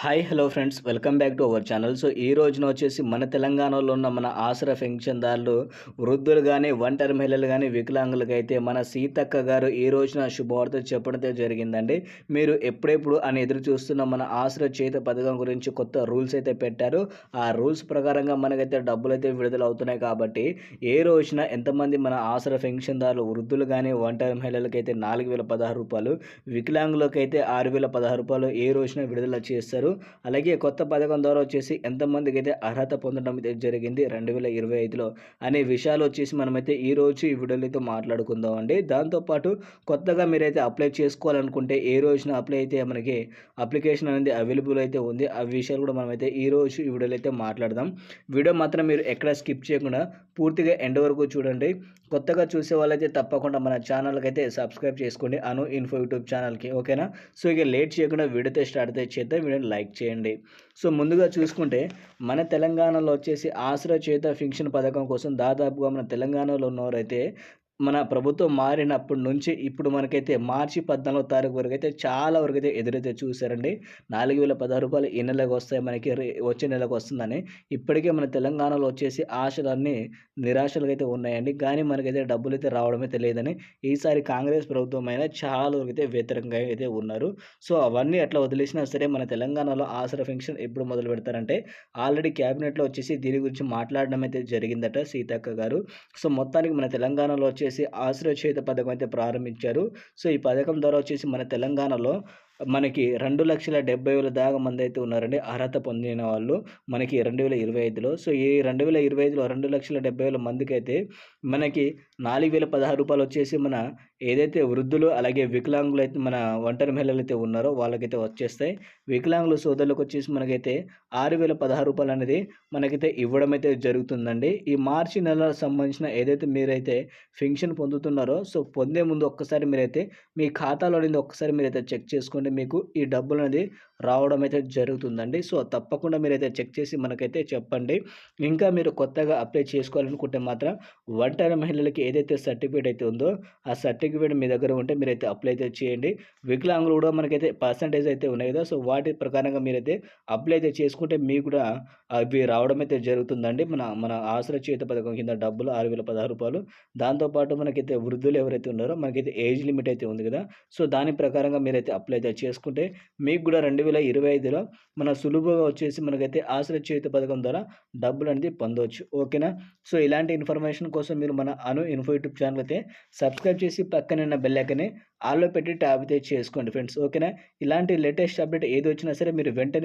Hi hello friends. Welcome back to our channel. So ఈ రోజున వచ్చేసి మన తెలంగాణలో ఉన్న మన ఆసరా పెన్షన్దారులు వృద్ధులు కానీ ఒంటరి మహిళలు కానీ వికలాంగులకు అయితే మన సీతక్క గారు ఈ రోజున శుభవార్త చెప్పడంతో జరిగిందండి. మీరు ఎప్పుడెప్పుడు అని ఎదురు చూస్తున్న మన ఆసరా చేత పథకం గురించి కొత్త రూల్స్ అయితే పెట్టారు. ఆ రూల్స్ ప్రకారంగా మనకైతే డబ్బులు అయితే విడుదల అవుతున్నాయి కాబట్టి ఏ రోజున ఎంతమంది మన ఆసరా పెన్షన్దారులు వృద్ధులు కానీ ఒంటరి మహిళలకైతే నాలుగు వేల పదహారు రూపాయలు వికలాంగులకైతే ఆరు వేల పదహారు రూపాయలు ఏ రోజున విడుదల చేస్తారు? అలాగే కొత్త పథకం ద్వారా వచ్చేసి ఎంతమందికి అయితే అర్హత పొందడం అయితే జరిగింది రెండు వేల ఇరవై ఐదులో. అనే విషయాలు వచ్చేసి మనమైతే ఈ రోజు ఈ వీడియోలో మాట్లాడుకుందాం అండి దాంతోపాటు కొత్తగా మీరైతే అప్లై చేసుకోవాలనుకుంటే ఏ రోజున అప్లై అయితే మనకి అప్లికేషన్ అనేది అవైలబుల్ అయితే ఉంది ఆ విషయాలు కూడా మనమైతే ఈ రోజు ఈ వీడియోలో అయితే మాట్లాడదాం. వీడియో మాత్రం మీరు ఎక్కడ స్కిప్ చేయకుండా పూర్తిగా ఎండ్ వరకు చూడండి. కొత్తగా చూసే వాళ్ళైతే తప్పకుండా మన ఛానల్కి అయితే సబ్స్క్రైబ్ చేసుకోండి. అను ఇన్ఫో యూట్యూబ్ ఛానల్కి ఓకేనా? సో ఇక లేట్ చేయకుండా వీడియోతో స్టార్ట్ అయితే చేద్దాం. వీడియోని లైక్ చేయండి. సో ముందుగా చూసుకుంటే మన తెలంగాణలో వచ్చేసి ఆసరా చేత ఫింక్షన్ పథకం కోసం దాదాపుగా మన తెలంగాణలో ఉన్నవారైతే మన ప్రభుత్వం మారినప్పటి నుంచి ఇప్పుడు మనకైతే మార్చి పద్నాలుగో తారీఖు వరకు అయితే చాలా వరకు అయితే ఎదురైతే చూసారండి నాలుగు వేల పదహారు రూపాయలు ఈ నెలకు వస్తాయి మనకి వచ్చే నెలకు వస్తుందని. ఇప్పటికే మన తెలంగాణలో వచ్చేసి ఆశలన్నీ నిరాశలుగా అయితే ఉన్నాయండి. కానీ మనకైతే డబ్బులు అయితే రావడమే తెలియదని ఈసారి కాంగ్రెస్ ప్రభుత్వం అయినా చాలా వరకు అయితే వ్యతిరేకంగా అయితే ఉన్నారు. సో అవన్నీ అట్లా వదిలేసినా సరే మన తెలంగాణలో ఆసర ఫంక్షన్ ఎప్పుడు మొదలు పెడతారంటే ఆల్రెడీ క్యాబినెట్లో వచ్చేసి దీని గురించి మాట్లాడడం అయితే జరిగిందట సీతక్క గారు. సో మొత్తానికి మన తెలంగాణలో వచ్చి వచ్చేసి ఆశ్రయచేత పథకం అయితే ప్రారంభించారు. సో ఈ పథకం ద్వారా వచ్చేసి మన తెలంగాణలో మనకి రెండు లక్షల డెబ్బై వేల దాకా మంది అయితే ఉన్నారండి. అర్హత పొందిన వాళ్ళు మనకి రెండు వేల ఇరవై ఐదులో. సో ఈ రెండు వేల ఇరవై ఐదులో రెండు లక్షల డెబ్బై వేల మందికి అయితే మనకి నాలుగు వేల పదహారు రూపాయలు వచ్చేసి మన ఏదైతే వృద్ధులు అలాగే వికలాంగులు అయితే మన ఒంటరి మహిళలు అయితే ఉన్నారో వాళ్ళకైతే వచ్చేస్తాయి. వికలాంగుల సోదరులకు వచ్చేసి మనకైతే ఆరు వేల పదహారు రూపాయలు అనేది మనకైతే ఇవ్వడం అయితే జరుగుతుందండి. ఈ మార్చి నెల సంబంధించిన ఏదైతే మీరైతే పెన్షన్ పొందుతున్నారో సో పొందే ముందు ఒక్కసారి మీరైతే మీ ఖాతాలో ఒక్కసారి మీరైతే చెక్ చేసుకోండి మీకు? ఈ డబ్బులు అనేది రావడం అయితే జరుగుతుందండి. సో తప్పకుండా మీరైతే చెక్ చేసి మనకైతే చెప్పండి. ఇంకా మీరు కొత్తగా అప్లై చేసుకోవాలనుకుంటే మాత్రం ఒంటరి మహిళలకి ఏదైతే సర్టిఫికేట్ అయితే ఉందో ఆ సర్టిఫికేట్ మీ దగ్గర ఉంటే మీరైతే అప్లై అయితే చేయండి. వికలాంగులు కూడా మనకైతే పర్సంటేజ్ అయితే ఉన్నాయి కదా సో వాటి ప్రకారంగా మీరైతే అప్లై అయితే చేసుకుంటే మీకు కూడా అవి రావడం అయితే జరుగుతుందండి. మన మన ఆశ్రయ చేత పథకం కింద డబ్బులు ఆరు వేల పదహారు రూపాయలు. దాంతోపాటు మనకైతే వృద్ధులు ఎవరైతే ఉన్నారో మనకైతే ఏజ్ లిమిట్ అయితే ఉంది కదా సో దాని ప్రకారంగా మీరైతే అప్లై అయితే చేసుకుంటే మీకు కూడా రెండు వేల ఇరవై ఐదులో మన సులువుగా వచ్చేసి మనకైతే ఆశ్రయ చేతి పథకం ద్వారా డబ్బులు అనేది పొందవచ్చు. ఓకేనా? సో ఇలాంటి ఇన్ఫర్మేషన్ కోసం మీరు మన అను ఇన్ఫో యూట్యూబ్ ఛానల్ అయితే సబ్స్క్రైబ్ చేసి పక్కన బెల్లైకనే ఆల్లో పెట్టి ట్యాబ్ అయితే చేసుకోండి ఫ్రెండ్స్. ఓకేనా? ఇలాంటి లేటెస్ట్ అప్డేట్ ఏది వచ్చినా సరే మీరు వెంటనే